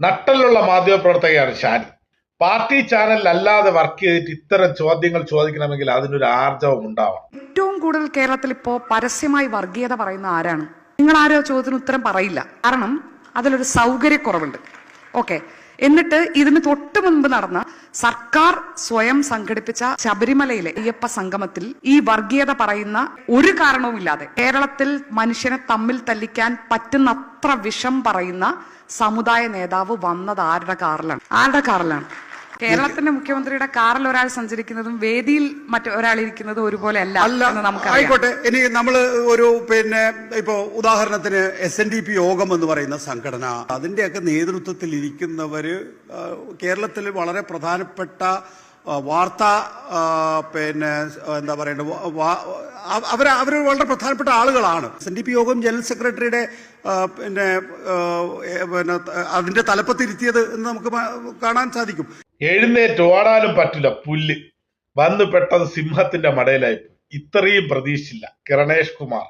നട്ടലുള്ള മാധ്യമപ്രവർത്തകയാണ് Shani party channel അല്ലാതെ work ചെയ്തിട്ട് ഇത്തരം ചോദ്യങ്ങൾ ചോദിക്കണമെങ്കിൽ അതിനൊരു ആർജവം ഉണ്ടാവണം. ഏറ്റവും കൂടുതൽ കേരളത്തിൽ ഇപ്പോ പരസ്യമായി വർഗീയത പറയുന്ന ആരാണ്? നിങ്ങൾ ആരോ ചോദ്യത്തിന് ഉത്തരം പറയില്ല. കാരണം അതിലൊരു സൗകര്യക്കുറവുണ്ട്. ഓക്കെ. എന്നിട്ട് ഇതിന് തൊട്ട് മുൻപ് നടന്ന സർക്കാർ സ്വയം സംഘടിപ്പിച്ച ശബരിമലയിലെ അയ്യപ്പ സംഗമത്തിൽ ഈ വർഗീയത പറയുന്ന ഒരു കാരണവുമില്ലാതെ കേരളത്തിൽ മനുഷ്യനെ തമ്മിൽ തല്ലിക്കാൻ പറ്റുന്നത്ര വിഷം പറയുന്ന സമുദായ നേതാവ് വന്നത് ആരുടെ കാറിലാണ്? ആരുടെ കാറിലാണ്? കേരളത്തിന്റെ മുഖ്യമന്ത്രിയുടെ കാറിൽ ഒരാൾ സഞ്ചരിക്കുന്നതും വേദിയിൽ മറ്റൊരാൾ ഇരിക്കുന്നതും ഒരുപോലെ അല്ല ആയിക്കോട്ടെ. ഇനി നമ്മൾ ഒരു പിന്നെ ഇപ്പോ ഉദാഹരണത്തിന് എസ് എൻ ഡി പി യോഗം എന്ന് പറയുന്ന സംഘടന അതിന്റെയൊക്കെ നേതൃത്വത്തിൽ ഇരിക്കുന്നവര് കേരളത്തിൽ വളരെ പ്രധാനപ്പെട്ട വാർത്താ പിന്നെ എന്താ പറയേണ്ടത് അവർ അവർ വളരെ പ്രധാനപ്പെട്ട ആളുകളാണ്. എസ് ഡി പി യോഗം ജനറൽ സെക്രട്ടറിയുടെ പിന്നെ പിന്നെ അതിന്റെ തലപ്പത്തിരുത്തിയത് എന്ന് നമുക്ക് കാണാൻ സാധിക്കും. എഴുന്നേറ്റ് ഓടാനും പറ്റില്ല പുല്ല്. വന്ന് പെട്ടത് സിംഹത്തിന്റെ മടയിലായി. ഇത്രയും പ്രതീക്ഷിച്ചില്ല കിരണേഷ് കുമാർ.